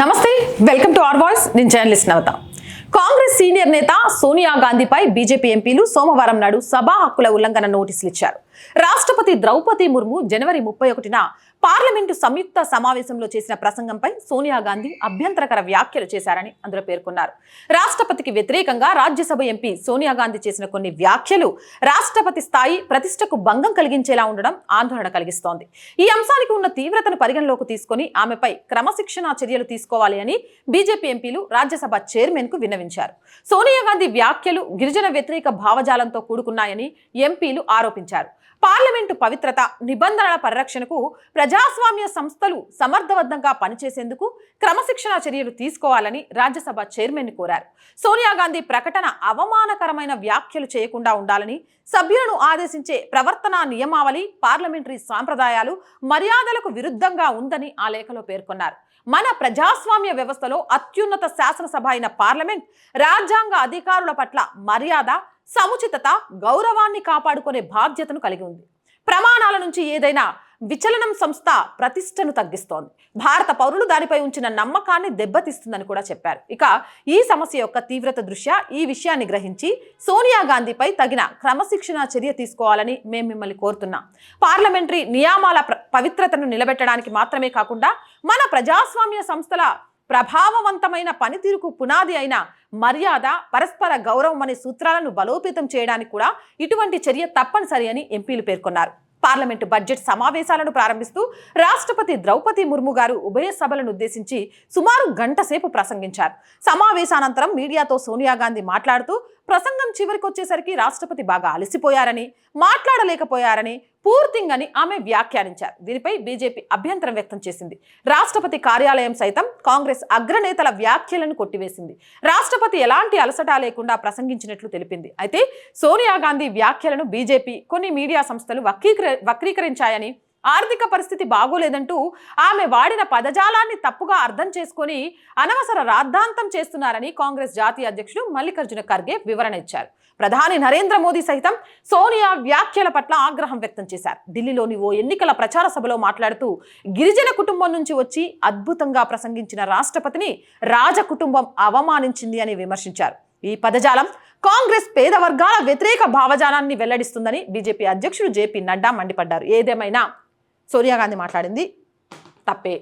నమస్తే welcome to R voice. నేను journalist Navata. Congress senior నేత సోనియా గాంధీపై బీజేపీ ఎంపీలు సోమవారం నాడు సభా హక్కుల ఉల్లంఘన నోటీసులు ఇచ్చారు. రాష్ట్రపతి ద్రౌపది ముర్ము జనవరి ముప్పై ఒకటిన పార్లమెంటు సంయుక్త సమావేశంలో చేసిన ప్రసంగంపై సోనియా గాంధీ అభ్యంతరకర వ్యాఖ్యలు చేశారని అందులో పేర్కొన్నారు. రాష్ట్రపతికి వ్యతిరేకంగా రాజ్యసభ ఎంపీ సోనియా గాంధీ చేసిన కొన్ని వ్యాఖ్యలు రాష్ట్రపతి స్థాయి ప్రతిష్టకు భంగం కలిగించేలా ఉండడం ఆందోళన కలిగిస్తోంది. ఈ అంశానికి ఉన్న తీవ్రతను పరిగణలోకి తీసుకొని ఆమెపై క్రమశిక్షణా చర్యలు తీసుకోవాలి అని బీజేపీ ఎంపీలు రాజ్యసభ చైర్మన్కు విన్నవించారు. సోనియా గాంధీ వ్యాఖ్యలు గిరిజన వ్యతిరేక భావజాలంతో కూడుకున్నాయని ఎంపీలు ఆరోపించారు. పార్లమెంటు పవిత్రత నిబంధనల పరిరక్షణకు ప్రజాస్వామ్య సంస్థలు సమర్థవంతంగా పనిచేసేందుకు క్రమశిక్షణ చర్యలు తీసుకోవాలని రాజ్యసభ చైర్మన్ కోరారు. సోనియా గాంధీ ప్రకటన అవమానకరమైన వ్యాఖ్యలు చేయకుండా ఉండాలని సభ్యులను ఆదేశించే ప్రవర్తనా నియమావళి పార్లమెంటరీ సాంప్రదాయాలు మర్యాదలకు విరుద్ధంగా ఉందని ఆ లేఖలో పేర్కొన్నారు. మన ప్రజాస్వామ్య వ్యవస్థలో అత్యున్నత శాసనసభ అయిన పార్లమెంట్ రాజ్యాంగ అధికారుల పట్ల మర్యాద సముచితత గౌరవాన్ని కాపాడుకునే బాధ్యతను కలిగి ఉంది. ప్రమాణాల నుంచి ఏదైనా విచలనం సంస్థ ప్రతిష్టను తగ్గిస్తోంది. భారత పౌరులు దానిపై ఉంచిన నమ్మకాన్ని దెబ్బతీస్తుందని కూడా చెప్పారు. ఇక ఈ సమస్య యొక్క తీవ్రత దృష్ట్యా ఈ విషయాన్ని గ్రహించి సోనియా గాంధీపై తగిన క్రమశిక్షణ చర్య తీసుకోవాలని మేము మిమ్మల్ని కోరుతున్నాం. పార్లమెంటరీ నియామాల ప్ర- పవిత్రతను నిలబెట్టడానికి మాత్రమే కాకుండా మన ప్రజాస్వామ్య సంస్థల ప్రభావవంతమైన పనితీరుకు పునాది అయిన మర్యాద పరస్పర గౌరవం అనే సూత్రాలను బలోపేతం చేయడానికి కూడా ఇటువంటి చర్య తప్పనిసరి అని ఎంపీలు పేర్కొన్నారు. పార్లమెంటు బడ్జెట్ సమావేశాలను ప్రారంభిస్తూ రాష్ట్రపతి ద్రౌపది ముర్ము గారు ఉభయ సభలను ఉద్దేశించి సుమారు గంట సేపు ప్రసంగించారు. సమావేశానంతరం మీడియాతో సోనియా గాంధీ మాట్లాడుతూ ప్రసంగం చివరికి వచ్చేసరికి రాష్ట్రపతి బాగా అలసిపోయారని మాట్లాడలేకపోయారని పూర్తింగ్ అని ఆమె వ్యాఖ్యానించారు. దీనిపై బీజేపీ అభ్యంతరం వ్యక్తం చేసింది. రాష్ట్రపతి కార్యాలయం సైతం కాంగ్రెస్ అగ్రనేతల వ్యాఖ్యలను కొట్టివేసింది. రాష్ట్రపతి ఎలాంటి అలసట లేకుండా ప్రసంగించినట్లు తెలిపింది. అయితే సోనియా గాంధీ వ్యాఖ్యలను బీజేపీ కొన్ని మీడియా సంస్థలు వక్రీకర వక్రీకరించాయని ఆర్థిక పరిస్థితి బాగోలేదంటూ ఆమె వాడిన పదజాలాన్ని తప్పుగా అర్థం చేసుకొని అనవసర రాద్ధాంతం చేస్తున్నారని కాంగ్రెస్ జాతీయ అధ్యక్షుడు మల్లికార్జున ఖర్గే వివరణ ఇచ్చారు. ప్రధాని నరేంద్ర మోదీ సైతం సోనియా వ్యాఖ్యల పట్ల ఆగ్రహం వ్యక్తం చేశారు. ఢిల్లీలోని ఓ ఎన్నికల ప్రచార సభలో మాట్లాడుతూ గిరిజన కుటుంబం నుంచి వచ్చి అద్భుతంగా ప్రసంగించిన రాష్ట్రపతిని రాజ కుటుంబం అవమానించింది అని విమర్శించారు. ఈ పదజాలం కాంగ్రెస్ పేద వర్గాల వ్యతిరేక భావజాలాన్ని వెల్లడిస్తుందని బీజేపీ అధ్యక్షుడు జేపీ నడ్డా మండిపడ్డారు. ఏదేమైనా సోనియా గాంధీ మాట్లాడింది తప్పే.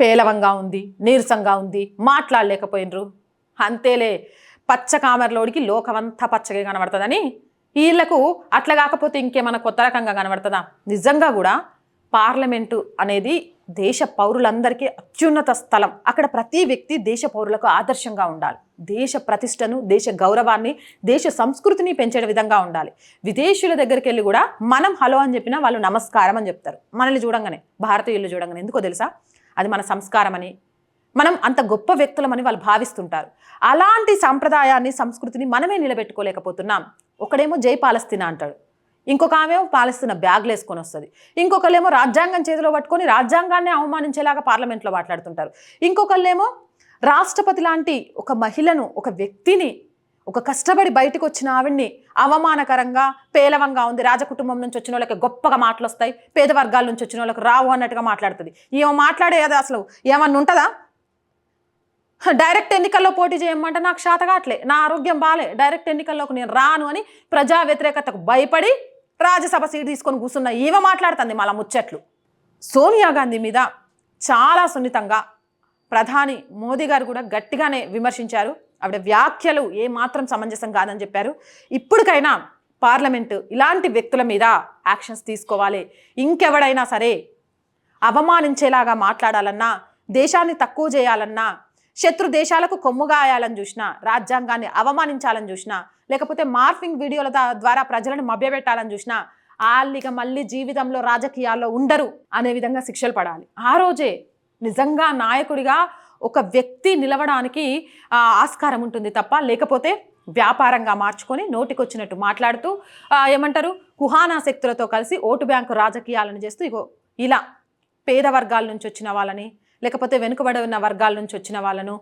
పేలవంగా ఉంది నీరసంగా ఉంది మాట్లాడలేకపోయినరు. అంతేలే పచ్చ కామర్లోడికి లోకమంతా పచ్చగా కనబడుతుందని. వీళ్ళకు అట్లా కాకపోతే ఇంకేమైనా కొత్త రకంగా కనబడుతుందా? నిజంగా కూడా పార్లమెంటు అనేది దేశ పౌరులందరికీ అత్యున్నత స్థలం. అక్కడ ప్రతి వ్యక్తి దేశ పౌరులకు ఆదర్శంగా ఉండాలి. దేశ ప్రతిష్టను దేశ గౌరవాన్ని దేశ సంస్కృతిని పెంచే విధంగా ఉండాలి. విదేశీయుల దగ్గరికి వెళ్ళి కూడా మనం హలో అని చెప్పినా వాళ్ళు నమస్కారం అని చెప్తారు. మనల్ని చూడంగానే భారతీయులు చూడంగానే. ఎందుకో తెలుసా? అది మన సంస్కారం అని మనం అంత గొప్ప వ్యక్తులమని వాళ్ళు భావిస్తుంటారు. అలాంటి సాంప్రదాయాన్ని సంస్కృతిని మనమే నిలబెట్టుకోలేకపోతున్నాం. ఒకడేమో జై పాలస్తీనా అంటాడు. ఇంకొక ఆమె పాలిస్తున్న బ్యాగ్లు వేసుకొని వస్తుంది. ఇంకొకళ్ళేమో రాజ్యాంగం చేతిలో పట్టుకొని రాజ్యాంగాన్ని అవమానించేలాగా పార్లమెంట్లో మాట్లాడుతుంటారు. ఇంకొకళ్ళేమో రాష్ట్రపతి లాంటి ఒక మహిళను ఒక వ్యక్తిని ఒక కష్టపడి బయటకు వచ్చిన ఆవిడ్ని అవమానకరంగా పేలవంగా ఉంది. రాజకుటుంబం నుంచి వచ్చిన వాళ్ళకి గొప్పగా మాటలు వస్తాయి. పేద వర్గాల నుంచి వచ్చిన వాళ్ళకి రావు అన్నట్టుగా మాట్లాడుతుంది. ఈమె మాట్లాడేది అసలు ఏమన్నా ఉంటుందా? డైరెక్ట్ ఎన్నికల్లో పోటీ చేయమంటే నాకు శాతగాట్లే. నా ఆరోగ్యం బాలే. డైరెక్ట్ ఎన్నికల్లోకి నేను రాను అని ప్రజా వ్యతిరేకతకు భయపడి రాజ్యసభ సీట్ తీసుకొని కూర్చున్న ఈమె మాట్లాడుతుంది మళ్ళా ముచ్చట్లు. సోనియా గాంధీ మీద చాలా సున్నితంగా ప్రధాని మోదీ గారు కూడా గట్టిగానే విమర్శించారు. ఆవిడ వ్యాఖ్యలు ఏమాత్రం సమంజసం కాదని చెప్పారు. ఇప్పటికైనా పార్లమెంటు ఇలాంటి వ్యక్తుల మీద యాక్షన్స్ తీసుకోవాలి. ఇంకెవడైనా సరే అవమానించేలాగా మాట్లాడాలన్నా దేశాన్ని తక్కువ చేయాలన్నా శత్రు దేశాలకు కొమ్ముగాయాలని చూసినా రాజ్యాంగాన్ని అవమానించాలని చూసినా లేకపోతే మార్ఫింగ్ వీడియోల ద్వారా ప్రజలను మభ్యపెట్టాలని చూసినా వాళ్ళిక మళ్ళీ జీవితంలో రాజకీయాల్లో ఉండరు అనే విధంగా శిక్షలు పడాలి. ఆ రోజే నిజంగా నాయకుడిగా ఒక వ్యక్తి నిలవడానికి ఆస్కారం ఉంటుంది తప్ప లేకపోతే వ్యాపారంగా మార్చుకొని నోటికొచ్చినట్టు మాట్లాడుతూ ఏమంటారు కుహానా శక్తులతో కలిసి ఓటు బ్యాంకు రాజకీయాలను చేస్తూ ఇగో ఇలా పేద వర్గాల నుంచి వచ్చిన వాళ్ళని లేకపోతే వెనుకబడి ఉన్న వర్గాల నుంచి వచ్చిన వాళ్ళను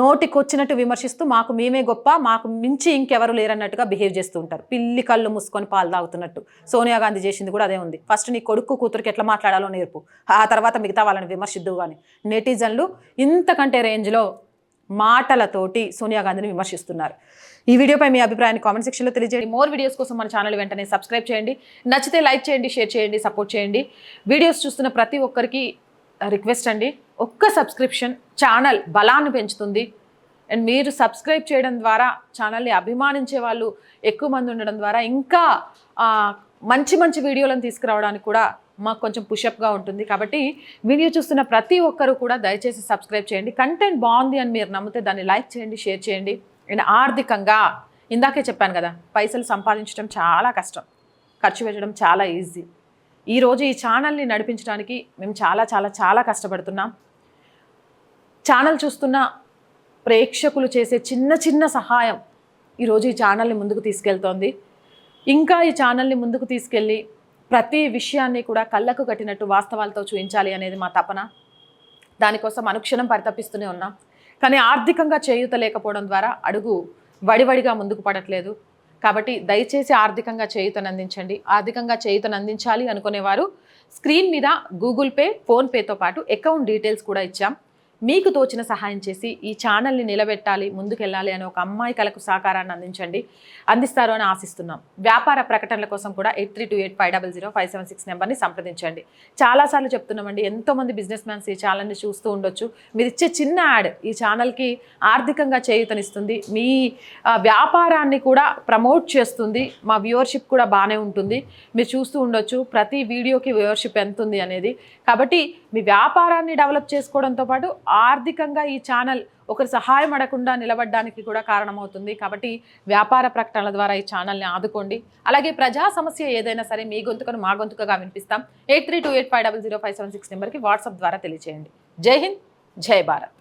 నోటికొచ్చినట్టు విమర్శిస్తూ మాకు మేమే గొప్ప మాకు మించి ఇంకెవరు లేరన్నట్టుగా బిహేవ్ చేస్తూ ఉంటారు. పిల్లి కళ్ళు మూసుకొని పాలు తాగుతున్నట్టు. సోనియా గాంధీ చేసింది కూడా అదే ఉంది. ఫస్ట్ నీ కొడుకు కూతురికి ఎట్లా మాట్లాడాలో నేర్పు. ఆ తర్వాత మిగతా వాళ్ళని విమర్శిద్దు కానీ నెటిజన్లు ఇంతకంటే రేంజ్లో మాటలతోటి సోనియా గాంధీని విమర్శిస్తున్నారు. ఈ వీడియోపై మీ అభిప్రాయాన్ని కామెంట్ సెక్షన్లో తెలియజేయండి. మోర్ వీడియోస్ కోసం మన ఛానల్ వెంటనే సబ్స్క్రైబ్ చేయండి. నచ్చితే లైక్ చేయండి షేర్ చేయండి సపోర్ట్ చేయండి. వీడియోస్ చూస్తున్న ప్రతి ఒక్కరికి రిక్వెస్ట్ అండి. ఒక్క సబ్స్క్రిప్షన్ ఛానల్ బలాన్ని పెంచుతుంది. అండ్ మీరు సబ్స్క్రైబ్ చేయడం ద్వారా ఛానల్ని అభిమానించే వాళ్ళు ఎక్కువ మంది ఉండడం ద్వారా ఇంకా మంచి మంచి వీడియోలను తీసుకురావడానికి కూడా మాకు కొంచెం పుషప్గా ఉంటుంది. కాబట్టి వీడియో చూస్తున్న ప్రతి ఒక్కరు కూడా దయచేసి సబ్స్క్రైబ్ చేయండి. కంటెంట్ బాగుంది అని మీరు నమ్మితే దాన్ని లైక్ చేయండి షేర్ చేయండి. అండ్ ఆర్థికంగా ఇందాకే చెప్పాను కదా పైసలు సంపాదించడం చాలా కష్టం. ఖర్చు పెట్టడం చాలా ఈజీ. ఈరోజు ఈ ఛానల్ని నడిపించడానికి మేము చాలా చాలా చాలా కష్టపడుతున్నాం. ఛానల్ చూస్తున్న ప్రేక్షకులు చేసే చిన్న చిన్న సహాయం ఈరోజు ఈ ఛానల్ని ముందుకు తీసుకెళ్తోంది. ఇంకా ఈ ఛానల్ని ముందుకు తీసుకెళ్ళి ప్రతి విషయాన్ని కూడా కళ్ళకు కట్టినట్టు వాస్తవాలతో చూపించాలి అనేది మా తపన. దానికోసం అనుక్షణం పరితపిస్తూనే ఉన్నాం. కానీ ఆర్థికంగా చేయూత లేకపోవడం ద్వారా అడుగు వడివడిగా ముందుకు పడట్లేదు. కాబట్టి దయచేసి ఆర్థికంగా చేయుతను అందించండి. ఆర్థికంగా చేయుతను అందించాలి అనుకునేవారు స్క్రీన్ మీద గూగుల్ పే ఫోన్పేతో పాటు అకౌంట్ డీటెయిల్స్ కూడా ఇచ్చాం. మీకు తోచిన సహాయం చేసి ఈ ఛానల్ని నిలబెట్టాలి ముందుకెళ్ళాలి అనే ఒక అమ్మాయి కలకు సహకారాన్ని అందించండి. అందిస్తారు అని ఆశిస్తున్నాం. వ్యాపార ప్రకటనల కోసం కూడా eight three two eight five double zero five seven six నెంబర్ని సంప్రదించండి. చాలాసార్లు చెప్తున్నామండి ఎంతోమంది బిజినెస్ మ్యాన్స్ ఈ ఛానల్ని చూస్తూ ఉండొచ్చు. మీరు ఇచ్చే చిన్న యాడ్ ఈ ఛానల్కి ఆర్థికంగా చేయూతనిస్తుంది. మీ వ్యాపారాన్ని కూడా ప్రమోట్ చేస్తుంది. మా వ్యూవర్షిప్ కూడా బాగానే ఉంటుంది. మీరు చూస్తూ ఉండొచ్చు ప్రతి వీడియోకి వ్యూవర్షిప్ ఎంత ఉంది అనేది. కాబట్టి మీ వ్యాపారాన్ని డెవలప్ చేసుకోవడంతో పాటు ఆర్థికంగా ఈ ఛానల్ ఒకరి సహాయం అడగకుండా నిలబడడానికి కూడా కారణమవుతుంది. కాబట్టి వ్యాపార ప్రకటనల ద్వారా ఈ ఛానల్ని ఆదుకోండి. అలాగే ప్రజా సమస్య ఏదైనా సరే మీ గొంతుకను మా గొంతుకగా వినిపిస్తాం. Eight three two eight five double zero five seven six నెంబర్కి వాట్సాప్ ద్వారా తెలియజేయండి జై హింద్ జై భారత్.